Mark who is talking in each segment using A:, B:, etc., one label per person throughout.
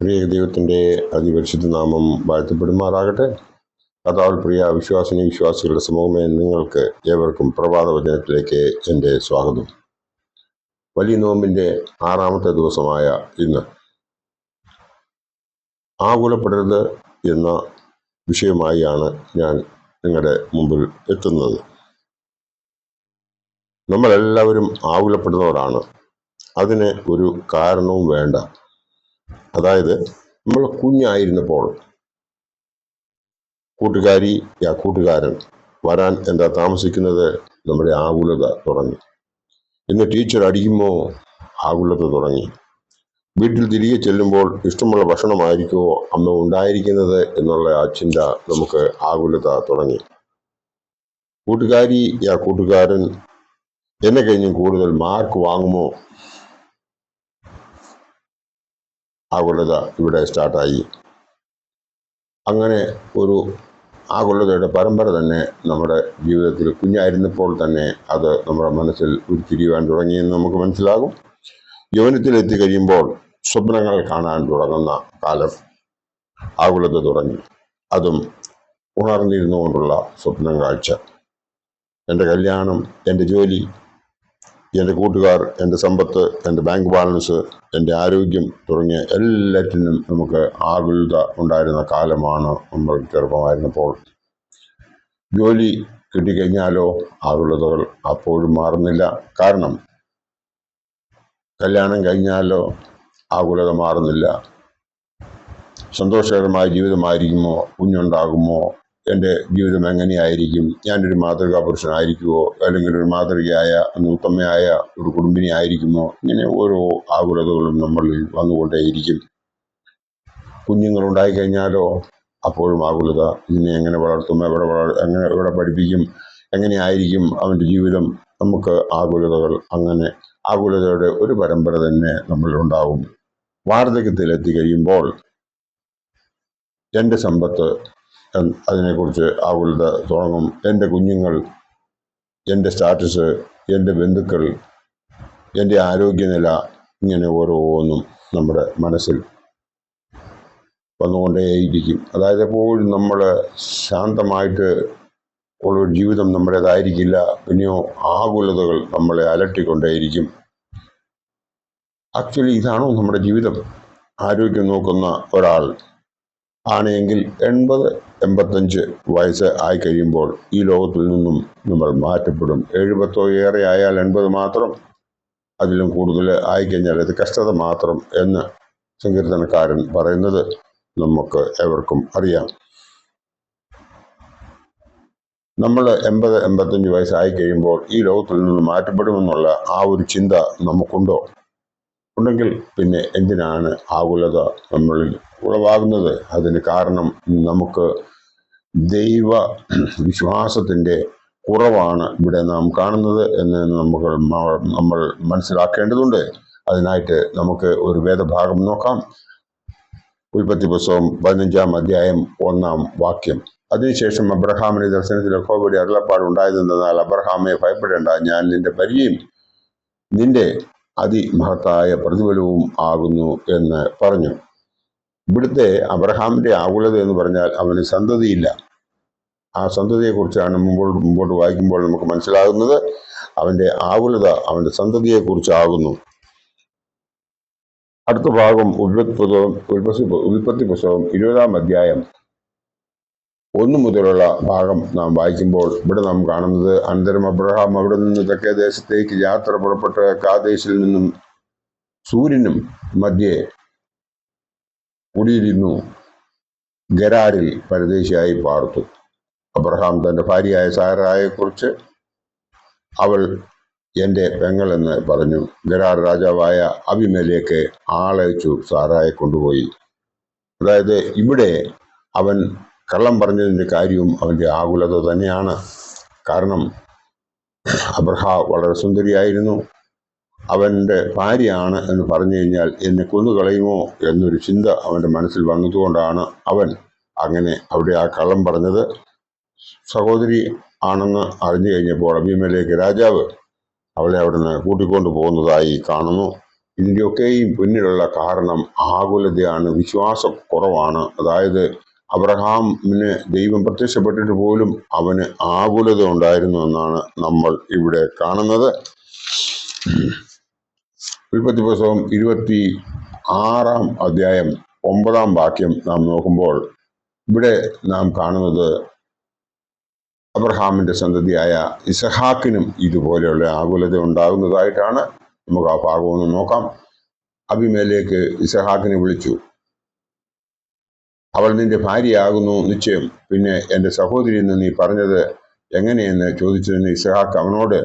A: പ്രിയ ദൈവത്തിന്റെ അതിപരിശുദ്ധ നാമം വാഴ്ത്തപ്പെടുമാറാകട്ടെ. കഥാവിൽ പ്രിയ വിശ്വാസിനി വിശ്വാസികളുടെ സമൂഹമേ നിങ്ങൾക്ക് ഏവർക്കും പ്രഭാത വചനത്തിലേക്ക് എന്റെ സ്വാഗതം. വലിയ നോമ്പിന്റെ ആറാമത്തെ ദിവസമായ ഇന്ന് ആകുലപ്പെടരുത് എന്ന വിഷയമായാണ് ഞാൻ നിങ്ങളുടെ മുമ്പിൽ എത്തുന്നത്. നമ്മളെല്ലാവരും ആകുലപ്പെടുന്നവരാണ്. അതിന് ഒരു കാരണവും വേണ്ട. അതായത് നമ്മൾ കുഞ്ഞായിരുന്നപ്പോൾ കൂട്ടുകാരി യാ കൂട്ടുകാരൻ വരാൻ എന്താ താമസിക്കുന്നത്? നമ്മുടെ ആകുലത തുടങ്ങി. ഇന്ന് ടീച്ചർ അടിക്കുമോ ആകുലത തുടങ്ങി. വീട്ടിൽ തിരികെ ചെല്ലുമ്പോൾ ഇഷ്ടമുള്ള ഭക്ഷണമായിരിക്കുമോ? അമ്മ ഉണ്ടായിരിക്കുന്നത് എന്നുള്ള ആ ചിന്ത നമുക്ക് ആകുലത തുടങ്ങി. കൂട്ടുകാരി യാ കൂട്ടുകാരൻ എന്നെ കഴിഞ്ഞും കൂടുതൽ മാർക്ക് വാങ്ങുമോ? ആകുലത ഇവിടെ സ്റ്റാർട്ടായി. അങ്ങനെ ഒരു ആകുലതയുടെ പരമ്പര തന്നെ നമ്മുടെ ജീവിതത്തിൽ കുഞ്ഞായിരുന്നപ്പോൾ തന്നെ അത് നമ്മുടെ മനസ്സിൽ ഉരുത്തിരിയുവാൻ തുടങ്ങിയെന്ന് നമുക്ക് മനസ്സിലാകും. യൗവനത്തിലെത്തി കഴിയുമ്പോൾ സ്വപ്നങ്ങൾ കാണാൻ തുടങ്ങുന്ന കാലം ആകുലത തുടങ്ങി. അതും ഉണർന്നിരുന്നു കൊണ്ടുള്ള സ്വപ്നം കാഴ്ച എന്റെ കല്യാണം എന്റെ ജോലി എന്റെ കൂട്ടുകാർ എന്റെ സമ്പത്ത് എന്റെ ബാങ്ക് ബാലൻസ് എന്റെ ആരോഗ്യം തുടങ്ങിയ എല്ലാറ്റിനും നമുക്ക് ആകുലത ഉണ്ടായിരുന്ന കാലമാണ് നമ്മൾ ചെറുപ്പമായിരുന്നപ്പോൾ. ജോലി കിട്ടിക്കഴിഞ്ഞാലോ ആകുലതകൾ അപ്പോഴും മാറുന്നില്ല. കാരണം കല്യാണം കഴിഞ്ഞാലോ ആകുലത മാറുന്നില്ല. സന്തോഷകരമായ ജീവിതമായിരിക്കുമോ? കുഞ്ഞുണ്ടാകുമോ? എന്റെ ജീവിതം എങ്ങനെയായിരിക്കും? ഞാനൊരു മാതൃകാ പുരുഷനായിരിക്കുമോ അല്ലെങ്കിൽ ഒരു മാതൃകയായ നൂത്തമ്മയായ ഒരു കുടുംബിനി ആയിരിക്കുമോ? ഇങ്ങനെ ഓരോ ആകുലതകളും നമ്മളിൽ വന്നുകൊണ്ടേയിരിക്കും. കുഞ്ഞുങ്ങളുണ്ടായി കഴിഞ്ഞാലോ അപ്പോഴും ആകുലത ഇതിനെ എങ്ങനെ വളർത്തും എവിടെ വളർ എങ്ങനെ എവിടെ പഠിപ്പിക്കും എങ്ങനെയായിരിക്കും അവന്റെ ജീവിതം? നമുക്ക് ആകുലതകൾ അങ്ങനെ ആകുലതയുടെ ഒരു പരമ്പര തന്നെ നമ്മളിലുണ്ടാവും. വാർദ്ധക്യത്തിലെത്തി കഴിയുമ്പോൾ എന്റെ സമ്പത്ത് അതിനെക്കുറിച്ച് ആകുലത തുടങ്ങും. എന്റെ കുഞ്ഞുങ്ങൾ എന്റെ സ്റ്റാറ്റസ് എന്റെ ബന്ധുക്കൾ എന്റെ ആരോഗ്യനില ഇങ്ങനെ ഓരോന്നും നമ്മുടെ മനസ്സിൽ വന്നുകൊണ്ടേയിരിക്കും. അതായത് എപ്പോഴും നമ്മൾ ശാന്തമായിട്ട് ഉള്ള ഒരു ജീവിതം നമ്മുടേതായിരിക്കില്ല പിന്നെയോ ആകുലതകൾ നമ്മളെ അലട്ടിക്കൊണ്ടേയിരിക്കും. ആക്ച്വലി ഇതാണോ നമ്മുടെ ജീവിതം? ആരോഗ്യം നോക്കുന്ന ഒരാൾ ആണെങ്കിൽ എൺപത് എൺപത്തഞ്ച് വയസ്സ് ആയി കഴിയുമ്പോൾ ഈ ലോകത്തിൽ നിന്നും നമ്മൾ മാറ്റപ്പെടും. എഴുപത്തോ ഏറെ ആയാൽ എൺപത് മാത്രം അതിലും കൂടുതൽ ആയിക്കഴിഞ്ഞാൽ അത് കഷ്ടത മാത്രം എന്ന് സങ്കീർത്തനക്കാരൻ പറയുന്നത് നമുക്ക് എവർക്കും അറിയാം. നമ്മൾ എൺപത് എൺപത്തഞ്ച് വയസ്സായി കഴിയുമ്പോൾ ഈ ലോകത്തിൽ നിന്ന് മാറ്റപ്പെടുമെന്നുള്ള ആ ഒരു ചിന്ത നമുക്കുണ്ടോ? ഉണ്ടെങ്കിൽ പിന്നെ എന്തിനാണ് ആകുലത നമ്മളിൽ ഉളവാകുന്നത്? അതിന് കാരണം നമുക്ക് ദൈവ വിശ്വാസത്തിന്റെ കുറവാണ് ഇവിടെ നാം കാണുന്നത് എന്ന് നമുക്ക് നമ്മൾ മനസ്സിലാക്കേണ്ടതുണ്ട്. അതിനായിട്ട് നമുക്ക് ഒരു വേദഭാഗം നോക്കാം. ഉൽപ്പത്തി പുസ്തകം പതിനഞ്ചാം അധ്യായം ഒന്നാം വാക്യം. അതിനുശേഷം അബ്രഹാമിന് ദർശനത്തിൽ യഹോവയുടെ അരുളപ്പാട് ഉണ്ടായതെന്നാൽ അബ്രഹാമെ ഭയപ്പെടേണ്ട ഞാൻ നിന്റെ പരിചയം നിന്റെ അതിമഹത്തായ പ്രതിഫലവും ആകുന്നു എന്ന് പറഞ്ഞു. ഇവിടുത്തെ അബ്രഹാമിന്റെ ആകുലത എന്ന് പറഞ്ഞാൽ അവന് സന്തതിയില്ല. ആ സന്തതിയെക്കുറിച്ചാണ് മുമ്പോട്ട് മുമ്പോട്ട് വായിക്കുമ്പോൾ നമുക്ക് മനസ്സിലാകുന്നത്. അവന്റെ ആകുലത അവന്റെ സന്തതിയെക്കുറിച്ചാകുന്നു. അടുത്ത ഭാഗം ഉൽപ്പത്തി പുസ്തകം ഉൽപ്പത്തി ഉൽപ്പത്തി പുസ്തകം ഇരുപതാം അധ്യായം ഒന്ന് മുതലുള്ള ഭാഗം നാം വായിക്കുമ്പോൾ ഇവിടെ നാം കാണുന്നത് അനന്തരം അബ്രഹാം അവിടെ നിന്ന് തെക്കേ ദേശത്തേക്ക് യാത്ര പുറപ്പെട്ട് കാദേശിൽ നിന്നും സൂര്യനും മധ്യേ കുടിയിരുന്നു ഗരാറിൽ പരദേശിയായി പാർത്തു. അബ്രഹാം തന്റെ ഭാര്യയായ സാറായെക്കുറിച്ച് അവൾ എന്റെ പെങ്ങളെന്ന് പറഞ്ഞു. ഗരാർ രാജാവായ അഭിമേലേക്ക് ആളയച്ചു സാറായെ കൊണ്ടുപോയി. അതായത് ഇവിടെ അവൻ കള്ളം പറഞ്ഞതിന്റെ കാര്യവും അവന്റെ ആകുലത തന്നെയാണ്. കാരണം അബ്രഹ വളരെ സുന്ദരിയായിരുന്നു. അവന്റെ ഭാര്യയാണ് എന്ന് പറഞ്ഞു കഴിഞ്ഞാൽ എന്നെ കൊന്നുകളയുമോ എന്നൊരു ചിന്ത അവന്റെ മനസ്സിൽ വന്നതുകൊണ്ടാണ് അവൻ അങ്ങനെ അവിടെ ആ കള്ളം പറഞ്ഞത്. സഹോദരി ആണെന്ന് അറിഞ്ഞു കഴിഞ്ഞപ്പോൾ അഭിമലേക്ക് രാജാവ് അവളെ അവിടുന്ന് കൂട്ടിക്കൊണ്ടു പോകുന്നതായി കാണുന്നു. ഇതിന്റെയൊക്കെയും പിന്നിലുള്ള കാരണം ആകുലതയാണ് വിശ്വാസക്കുറവാണ് അതായത് അബ്രഹാമിന് ദൈവം പ്രത്യക്ഷപ്പെട്ടിട്ട് പോലും അവന് ആകുലത ഉണ്ടായിരുന്നു എന്നാണ് നമ്മൾ ഇവിടെ കാണുന്നത്. ഉൽപ്പത്തി പുസ്തകം ഇരുപത്തി ആറാം അധ്യായം ഒമ്പതാം വാക്യം നാം നോക്കുമ്പോൾ ഇവിടെ നാം കാണുന്നത് അബ്രഹാമിന്റെ സന്തതിയായ ഇസഹാക്കിനും ഇതുപോലെയുള്ള ആകുലത ഉണ്ടാകുന്നതായിട്ടാണ്. നമുക്ക് ആ ഭാഗം ഒന്ന് നോക്കാം. അഭിമേലേക്ക് ഇസഹാക്കിനെ വിളിച്ചു. അവൾ നിന്റെ ഭാര്യയാകുന്നു നിശ്ചയം. പിന്നെ എന്റെ സഹോദരി എന്ന് നീ പറഞ്ഞത് എങ്ങനെയെന്ന് ചോദിച്ചതിന് ഇസഹാക്ക് അവനോട്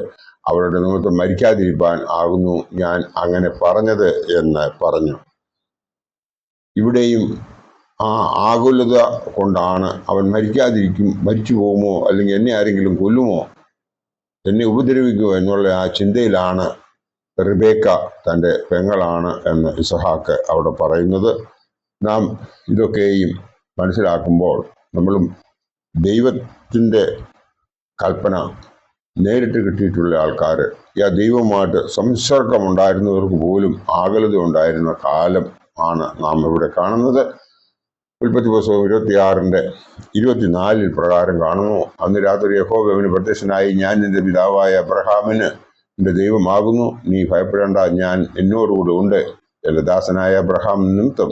A: അവളുടെ നിമിത്തം മരിക്കാതിരിക്കാൻ ആകുന്നു ഞാൻ അങ്ങനെ പറഞ്ഞത് എന്ന് പറഞ്ഞു. ഇവിടെയും ആ ആകുലത കൊണ്ടാണ് അവൻ മരിക്കാതിരിക്കും മരിച്ചു പോകുമോ അല്ലെങ്കിൽ എന്നെ ആരെങ്കിലും കൊല്ലുമോ? എന്നെ ഉപദ്രവിക്കുമോ എന്നുള്ള ആ ചിന്തയിലാണ് റിബേക്ക തന്റെ പെങ്ങളാണ് എന്ന് ഇസഹാക്ക് അവിടെ പറയുന്നത്. നാം ഇതൊക്കെയും മനസ്സിലാക്കുമ്പോൾ നമ്മളും ദൈവത്തിന്റെ കൽപ്പന നേരിട്ട് കിട്ടിയിട്ടുള്ള ആൾക്കാർ ആ ദൈവമായിട്ട് സംസർഗമുണ്ടായിരുന്നവർക്ക് പോലും ആകലത ഉണ്ടായിരുന്ന കാലം ആണ് നാം ഇവിടെ കാണുന്നത്. ഉൽപ്പത്തി പുസ്തകം ഇരുപത്തിയാറിന്റെ ഇരുപത്തിനാലിൽ പ്രകാരം കാണുന്നു അന്ന് രാത്രി യഹോബവിന് പ്രത്യക്ഷനായി ഞാൻ നിന്റെ പിതാവായ അബ്രഹാമിന് നിന്റെ ദൈവമാകുന്നു. നീ ഭയപ്പെടേണ്ട ഞാൻ എന്നോടുകൂടെ ഉണ്ട്. എന്റെ ദാസനായ അബ്രഹാം നിമിത്തം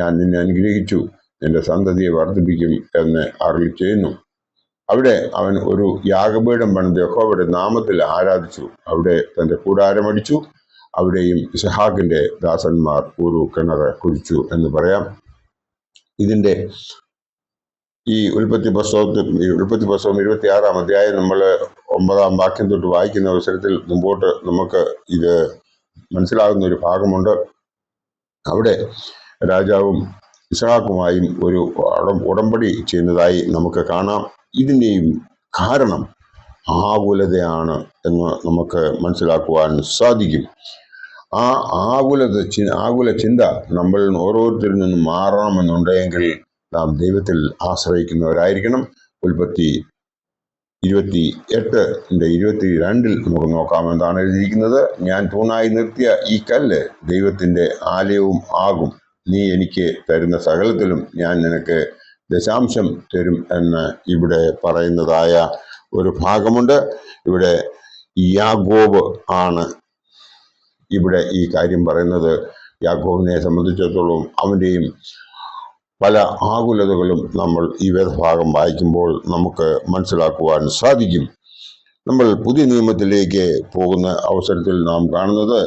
A: ഞാൻ നിന്നെ അനുഗ്രഹിച്ചു. നിന്റെ സന്തതിയെ വർദ്ധിപ്പിക്കും എന്ന് അറിയി ചെയ്യുന്നു. അവിടെ അവൻ ഒരു യാഗപീഠം പണിത് യഹോവയുടെ നാമത്തിൽ ആരാധിച്ചു. അവിടെ തന്റെ കൂടാരമടിച്ചു അവിടെയും ഇസഹാക്കിന്റെ ദാസന്മാർ ഒരു കിണർ കുഴിച്ചു എന്ന് പറയാം. ഇതിന്റെ ഈ ഉൽപ്പത്തി പുസ്തകത്തിൽ ഈ ഉൽപ്പത്തി പുസ്തകം ഇരുപത്തി ആറാം അധ്യായം നമ്മൾ ഒമ്പതാം വാക്യം തൊട്ട് വായിക്കുന്ന അവസരത്തിൽ മുമ്പോട്ട് നമുക്ക് ഇത് മനസ്സിലാകുന്ന ഒരു ഭാഗമുണ്ട്. അവിടെ രാജാവും ഇസഹാക്കുമായും ഒരു ഉടമ്പടി ചെയ്യുന്നതായി നമുക്ക് കാണാം. ഇതിന്റെയും കാരണം ആകുലതയാണ് എന്ന് നമുക്ക് മനസ്സിലാക്കുവാൻ സാധിക്കും. ആ ആകുലത ചി- ആകുല ചിന്ത നമ്മൾ ഓരോരുത്തരിൽ നിന്നും മാറണമെന്നുണ്ടെങ്കിൽ നാം ദൈവത്തിൽ ആശ്രയിക്കുന്നവരായിരിക്കണം. ഉൽപ്പത്തി ഇരുപത്തി എട്ട് ഇരുപത്തി രണ്ടിൽ നമുക്ക് നോക്കാം എഴുതിയിരിക്കുന്നത്. ഞാൻ തൂണായി നിർത്തിയ ഈ കല്ല് ദൈവത്തിന്റെ ആലയവും ആകും. നീ എനിക്ക് തരുന്ന സകലത്തിലും ഞാൻ നിനക്ക് ദശാംശം തരും എന്ന് ഇവിടെ പറയുന്നതായ ഒരു ഭാഗമുണ്ട്. ഇവിടെ യാഗോബ് ആണ് ഇവിടെ ഈ കാര്യം പറയുന്നത്. യാഗോബിനെ സംബന്ധിച്ചിടത്തോളം അവന്റെയും പല ആകുലതകളും നമ്മൾ ഈ വേദഭാഗം വായിക്കുമ്പോൾ നമുക്ക് മനസ്സിലാക്കുവാൻ സാധിക്കും. നമ്മൾ പുതിയ നിയമത്തിലേക്ക് പോകുന്ന അവസരത്തിൽ നാം കാണുന്നത്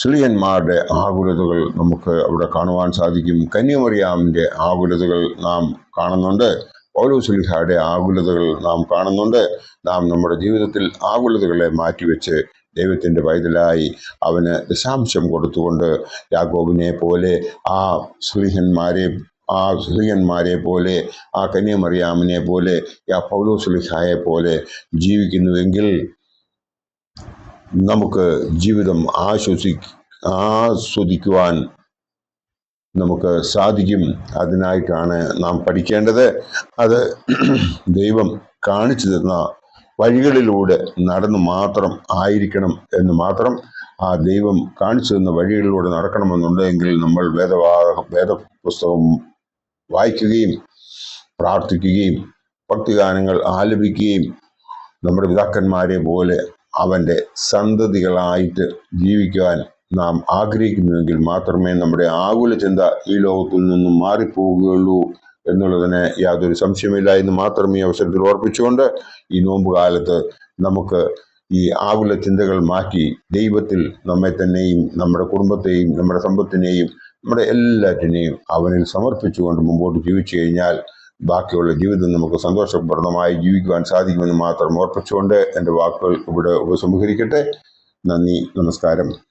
A: സ്ത്രീയന്മാരുടെ ആകുലതകൾ നമുക്ക് അവിടെ കാണുവാൻ സാധിക്കും. കന്യമറിയാമിന്റെ ആകുലതകൾ നാം കാണുന്നുണ്ട്. പൗലോസ്ലിഹയുടെ ആകുലതകൾ നാം കാണുന്നുണ്ട്. നാം നമ്മുടെ ജീവിതത്തിൽ ആകുലതകളെ മാറ്റിവെച്ച് ദൈവത്തിന്റെ പൈതലായി അവന് ദശാംശം കൊടുത്തുകൊണ്ട് യാക്കോബിനെ പോലെ ആ സുലിഹന്മാരെ ആ സുലിഹന്മാരെ പോലെ ആ കന്യമറിയാമിനെ പോലെ ആ പൗലോസ്ലിഹായെ പോലെ ജീവിക്കുന്നുവെങ്കിൽ നമുക്ക് ജീവിതം ആശ്വസി ആസ്വദിക്കുവാൻ നമുക്ക് സാധിക്കും. അതിനായിട്ടാണ് നാം പഠിക്കേണ്ടത്. അത് ദൈവം കാണിച്ചു തന്ന വഴികളിലൂടെ നടന്നു മാത്രം ആയിരിക്കണം എന്ന് മാത്രം ആ ദൈവം കാണിച്ചു തന്ന വഴികളിലൂടെ നടക്കണമെന്നുണ്ടെങ്കിൽ നമ്മൾ വേദവാഹ വേദപുസ്തകം വായിക്കുകയും പ്രാർത്ഥിക്കുകയും ഭക്തിഗാനങ്ങൾ ആലപിക്കുകയും നമ്മുടെ പിതാക്കന്മാരെ പോലെ അവന്റെ സന്തതികളായിട്ട് ജീവിക്കുവാൻ നാം ആഗ്രഹിക്കുന്നുവെങ്കിൽ മാത്രമേ നമ്മുടെ ആകുല ചിന്ത ഈ ലോകത്തിൽ നിന്നും മാറിപ്പോവുകയുള്ളൂ എന്നുള്ളതിന് യാതൊരു സംശയമില്ല എന്ന് മാത്രം ഈ അവസരത്തിൽ ഓർപ്പിച്ചുകൊണ്ട് ഈ നോമ്പ് കാലത്ത് നമുക്ക് ഈ ആകുല ചിന്തകൾ മാറ്റി ദൈവത്തിൽ നമ്മെ തന്നെയും നമ്മുടെ കുടുംബത്തെയും നമ്മുടെ സമ്പത്തിനെയും നമ്മുടെ എല്ലാറ്റിനെയും അവനിൽ സമർപ്പിച്ചുകൊണ്ട് മുമ്പോട്ട് ജീവിച്ചു കഴിഞ്ഞാൽ ബാക്കിയുള്ള ജീവിതം നമുക്ക് സന്തോഷപ്രദമായി ജീവിക്കുവാൻ സാധിക്കുമെന്ന് മാത്രം ഓർപ്പിച്ചുകൊണ്ട് എന്റെ വാക്കുകൾ ഇവിടെ ഉപസംഹരിക്കട്ടെ. നന്ദി നമസ്കാരം.